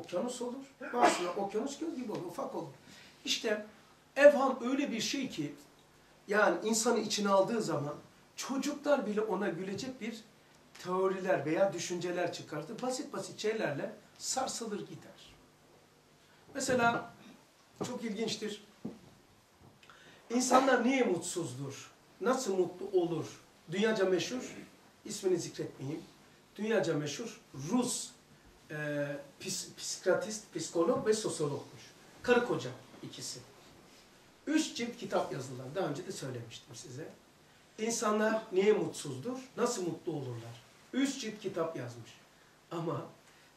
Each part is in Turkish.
okyanus olur, bazısına okyanus göl gibi olur, ufak olur. İşte evham öyle bir şey ki, yani insanı içine aldığı zaman çocuklar bile ona gülecek bir teoriler veya düşünceler çıkartır. Basit basit şeylerle sarsılır gider. Mesela çok ilginçtir. İnsanlar niye mutsuzdur? Nasıl mutlu olur? Dünyaca meşhur, ismini zikretmeyeyim. Dünyaca meşhur Rus e, pis, psikiyatrist, psikolog ve sosyologmuş. Karı koca ikisi. Üç cilt kitap yazdılar. Daha önce de söylemiştim size. İnsanlar niye mutsuzdur? Nasıl mutlu olurlar? Üç cilt kitap yazmış. Ama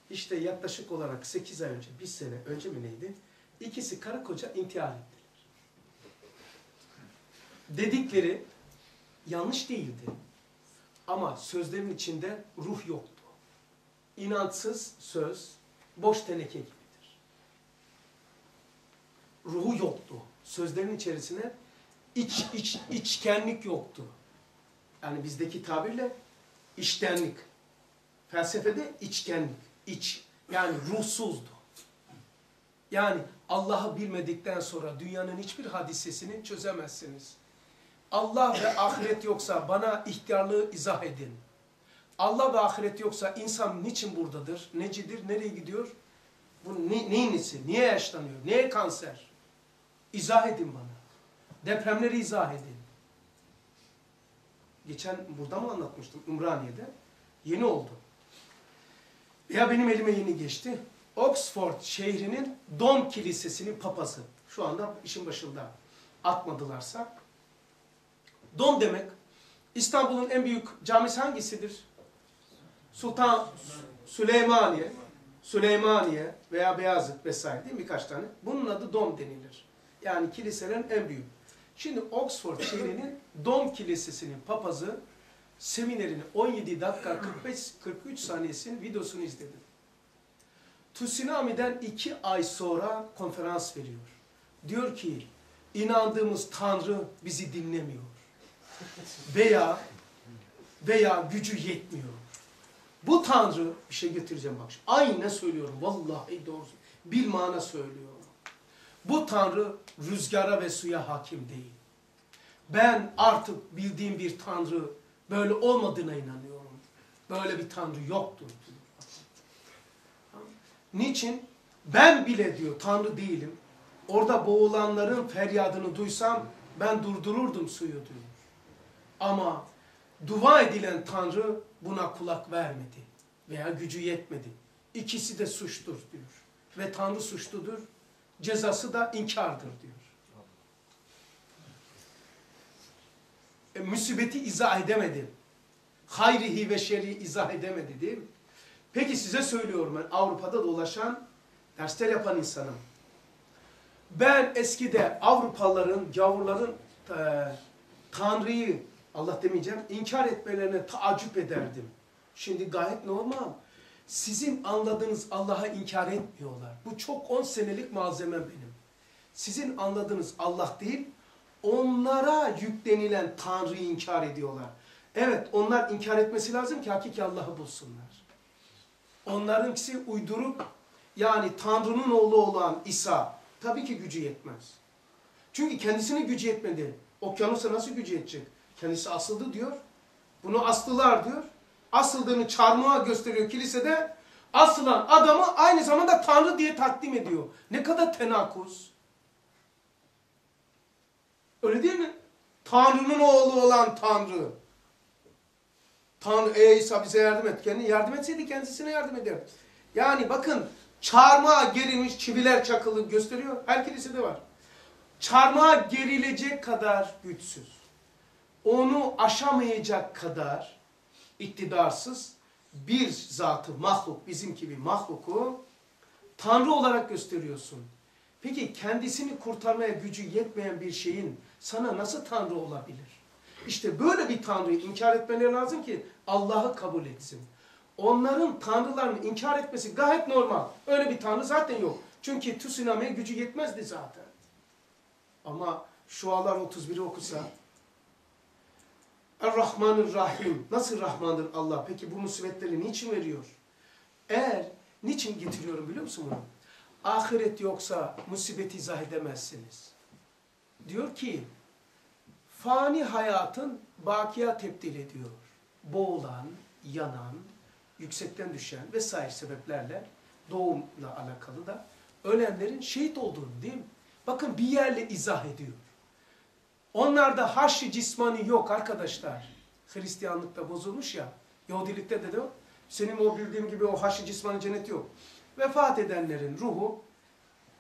işte yaklaşık olarak 8 ay önce, bir sene önce mi neydi? İkisi karı koca intihar ettiler. Dedikleri yanlış değildi. Ama sözlerin içinde ruh yoktu. İnançsız söz boş teneke gibidir. Ruhu yoktu. Sözlerin içerisine iç, iç, içkenlik yoktu. Yani bizdeki tabirle içtenlik. Felsefede içkenlik, iç. Yani ruhsuzdu. Yani Allah'ı bilmedikten sonra dünyanın hiçbir hadisesini çözemezsiniz. Allah ve ahiret yoksa bana ihtiyarlığı izah edin. Allah ve ahiret yoksa insan niçin buradadır? Necidir? Nereye gidiyor? Bu ne, neyin nesi? Niye yaşlanıyor? Niye kanser? İzah edin bana. Depremleri izah edin. Geçen burada mı anlatmıştım? Ümraniye'de. Yeni oldu. Ya benim elime yeni geçti. Oxford şehrinin Dom Kilisesi'nin papazı. Şu anda işin başında. Atmadılarsa. Dom demek İstanbul'un en büyük camisi hangisidir? Sultan Süleymaniye, Süleymaniye veya Beyazıt vesaire değil mi? Birkaç tane. Bunun adı Dom denilir. Yani kiliselerin en büyük. Şimdi Oxford şehrinin Dom Kilisesi'nin papazı seminerini 17 dakika 45-43 saniyesinin videosunu izledim. Tsunami'den iki ay sonra konferans veriyor. Diyor ki inandığımız Tanrı bizi dinlemiyor. Veya veya gücü yetmiyor. Bu Tanrı bir şey getireceğim bak. Aynı söylüyorum. Vallahi doğru. Bir mana söylüyorum. Bu Tanrı rüzgara ve suya hakim değil. Ben artık bildiğim bir Tanrı böyle olmadığına inanıyorum. Böyle bir Tanrı yoktur. Niçin? Ben bile diyor Tanrı değilim. Orada boğulanların feryadını duysam ben durdururdum suyu diyor. Ama dua edilen Tanrı buna kulak vermedi veya gücü yetmedi. İkisi de suçtur diyor. Ve Tanrı suçludur. Cezası da inkardır diyor. E, musibeti izah edemedi. Hayrihi ve şerri izah edemedi değil mi? Peki size söylüyorum ben Avrupa'da dolaşan, dersler yapan insanım. Ben eskide Avrupalıların, gavurların e, Tanrı'yı, Allah demeyeceğim, inkar etmelerine taaccüp ederdim. Şimdi gayet normal. Sizin anladığınız Allah'a inkar etmiyorlar. Bu çok 10 senelik malzeme benim. Sizin anladığınız Allah değil, onlara yüklenilen Tanrı'yı inkar ediyorlar. Evet, onlar inkar etmesi lazım ki hakiki Allah'ı bulsunlar. Onlarınkisi uydurup, yani Tanrı'nın oğlu olan İsa, tabii ki gücü yetmez. Çünkü kendisine gücü yetmedi. Okyanusa nasıl gücü yetecek? Kendisi asıldı diyor. Bunu astılar diyor. Asıldığını çarmıha gösteriyor kilisede. Asılan adamı aynı zamanda Tanrı diye takdim ediyor. Ne kadar tenakuz. Öyle değil mi? Tanrı'nın oğlu olan Tanrı. Tanrı ey İsa bize yardım et. Kendi yardım etseydi kendisine yardım eder. Yani bakın çarmıha gerilmiş çiviler çakılı gösteriyor. Her kilisede var. Çarmıha gerilecek kadar güçsüz. Onu aşamayacak kadar iktidarsız bir zatı, mahluk, bizim gibi mahluku Tanrı olarak gösteriyorsun. Peki kendisini kurtarmaya gücü yetmeyen bir şeyin sana nasıl Tanrı olabilir? İşte böyle bir Tanrı'yı inkar etmeleri lazım ki Allah'ı kabul etsin. Onların Tanrılarını inkar etmesi gayet normal. Öyle bir Tanrı zaten yok. Çünkü tsunami'ye gücü yetmezdi zaten. Ama Şualar 31'i okusa Er-Rahmanir Rahim. Nasıl Rahmandır Allah? Peki bu musibetleri niçin veriyor? Eğer Niçin getiriyorum biliyor musun bunu? Ahiret yoksa musibeti izah edemezsiniz. Diyor ki, fani hayatın bakiya tebdil ediyor. Boğulan, yanan, yüksekten düşen vesaire sebeplerle doğumla alakalı da ölenlerin şehit olduğunu değil mi? Bakın bir yerle izah ediyor. Onlarda haşr cismani yok arkadaşlar. Hristiyanlıkta bozulmuş ya. Yahudilikte de o. Senin o bildiğim gibi o haşr cismani cennet yok. Vefat edenlerin ruhu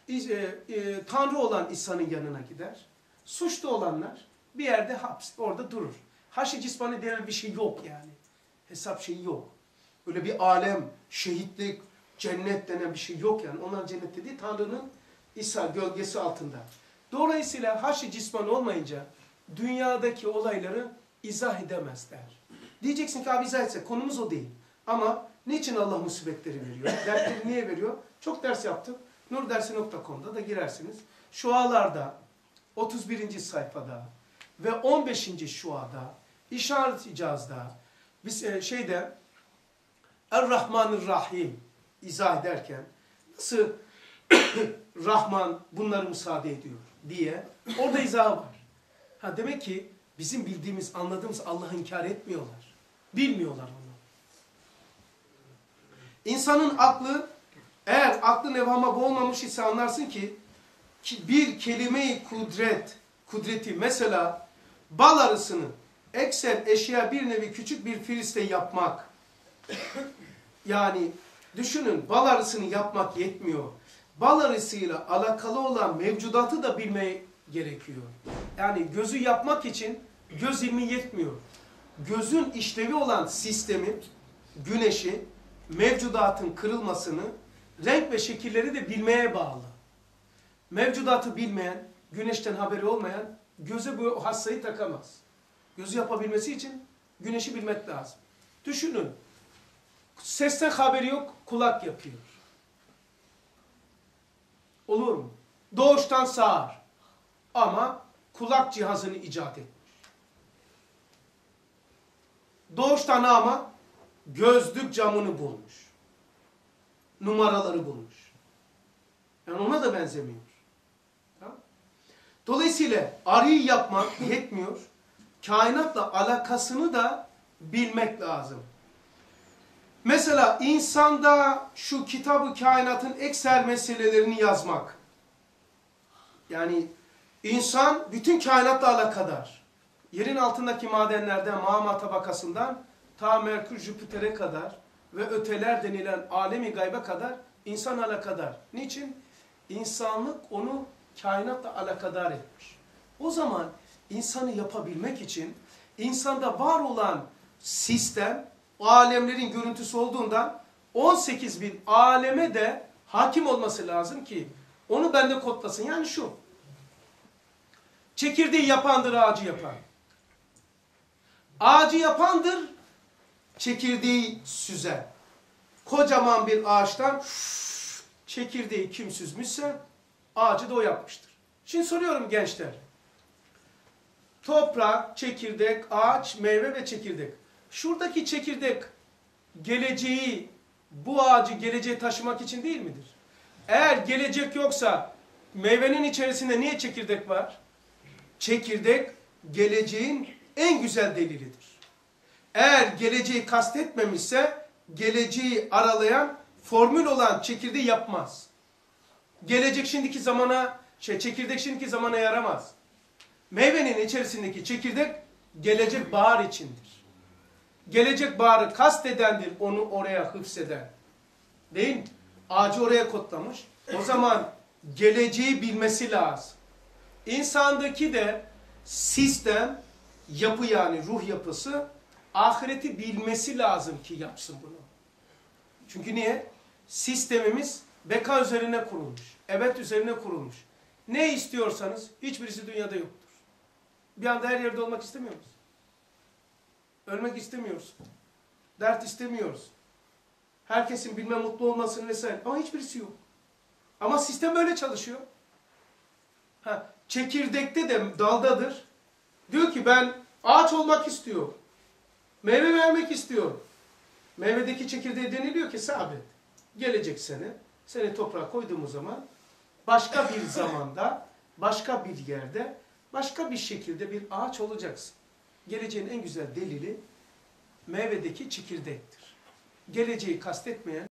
e, e, Tanrı olan İsa'nın yanına gider. Suçlu olanlar bir yerde haps, orada durur. Haşr cismani denen bir şey yok yani. Hesap şeyi yok. Öyle bir alem, şehitlik, cennet denen bir şey yok yani. Onlar cennette değil, Tanrı'nın İsa gölgesi altında. Dolayısıyla haşr cisman olmayınca dünyadaki olayları izah edemezler. Diyeceksin ki abi izah etse konumuz o değil. Ama niçin Allah musibetleri veriyor? Dertleri niye veriyor? Çok ders yaptık. Nurdersi.com'da da girersiniz. Şualarda 31. sayfada ve 15. şuada işaret icazda biz e, şeyde Er-Rahmanir-Rahim izah ederken nasıl Rahman bunları müsaade ediyor diye orada izah var. Ha demek ki bizim bildiğimiz, anladığımız Allah'ı inkar etmiyorlar. Bilmiyorlar onu. İnsanın aklı eğer aklı nevhama boğulmamış ise anlarsın ki, bir kelime-i kudret, kudreti mesela bal arısını eksen eşya bir nevi küçük bir filiste yapmak. yani düşünün bal arısını yapmak yetmiyor. Bal arısıyla alakalı olan mevcudatı da bilmeye gerekiyor. Yani gözü yapmak için göz ilmi yetmiyor. Gözün işlevi olan sistemi, güneşi, mevcudatın kırılmasını, renk ve şekilleri de bilmeye bağlı. Mevcudatı bilmeyen, güneşten haberi olmayan göze bu hassayı takamaz. Gözü yapabilmesi için güneşi bilmek lazım. Düşünün. Sesten haberi yok, kulak yapıyor. Olur mu? Doğuştan sağır. Ama kulak cihazını icat etmiş. Doğuştan ama gözlük camını bulmuş. Numaraları bulmuş. Yani ona da benzemiyor. Dolayısıyla arıyı yapmak yetmiyor. Kainatla alakasını da bilmek lazım. Mesela insanda şu kitabı kainatın ekser meselelerini yazmak. Yani insan bütün kainatla alakadar. Yerin altındaki madenlerden, mağma tabakasından ta Merkür, Jüpiter'e kadar ve öteler denilen alemi gaybe kadar insan alakadar. Niçin? İnsanlık onu kainatla alakadar etmiş. O zaman insanı yapabilmek için insanda var olan sistem, alemlerin görüntüsü olduğundan 18 bin aleme de hakim olması lazım ki onu bende kodlasın. Yani şu. Çekirdeği yapandır ağacı yapan. Ağacı yapandır çekirdeği süzen. Kocaman bir ağaçtan çekirdeği kim süzmüşse ağacı da o yapmıştır. Şimdi soruyorum gençler. Toprak, çekirdek, ağaç, meyve ve çekirdek. Şuradaki çekirdek geleceği, bu ağacı geleceğe taşımak için değil midir? Eğer gelecek yoksa meyvenin içerisinde niye çekirdek var? Çekirdek geleceğin en güzel delilidir. Eğer geleceği kastetmemişse geleceği aralayan formül olan çekirdeği yapmaz. Gelecek şimdiki zamana, şey, çekirdek şimdiki zamana yaramaz. Meyvenin içerisindeki çekirdek gelecek bahar içindir. Gelecek baharı kastedendir onu oraya hıfseden. Değil mi? Ağacı oraya kodlamış. O zaman geleceği bilmesi lazım. İnsandaki de sistem, yapı yani ruh yapısı ahireti bilmesi lazım ki yapsın bunu. Çünkü niye? Sistemimiz beka üzerine kurulmuş. Evet üzerine kurulmuş. Ne istiyorsanız hiçbirisi dünyada yoktur. Bir anda her yerde olmak istemiyor musun? Ölmek istemiyoruz. Dert istemiyoruz. Herkesin bilme mutlu olmasını vesaire. Ama hiçbirisi yok. Ama sistem böyle çalışıyor. Ha, çekirdekte de daldadır. Diyor ki ben ağaç olmak istiyorum. Meyve vermek istiyorum. Meyvedeki çekirdeğe deniliyor ki sabret. Gelecek sene, seni toprağa koyduğumuz zaman başka bir zamanda, başka bir yerde, başka bir şekilde bir ağaç olacaksın. Geleceğin en güzel delili meyvedeki çekirdektir. Geleceği kastetmeyen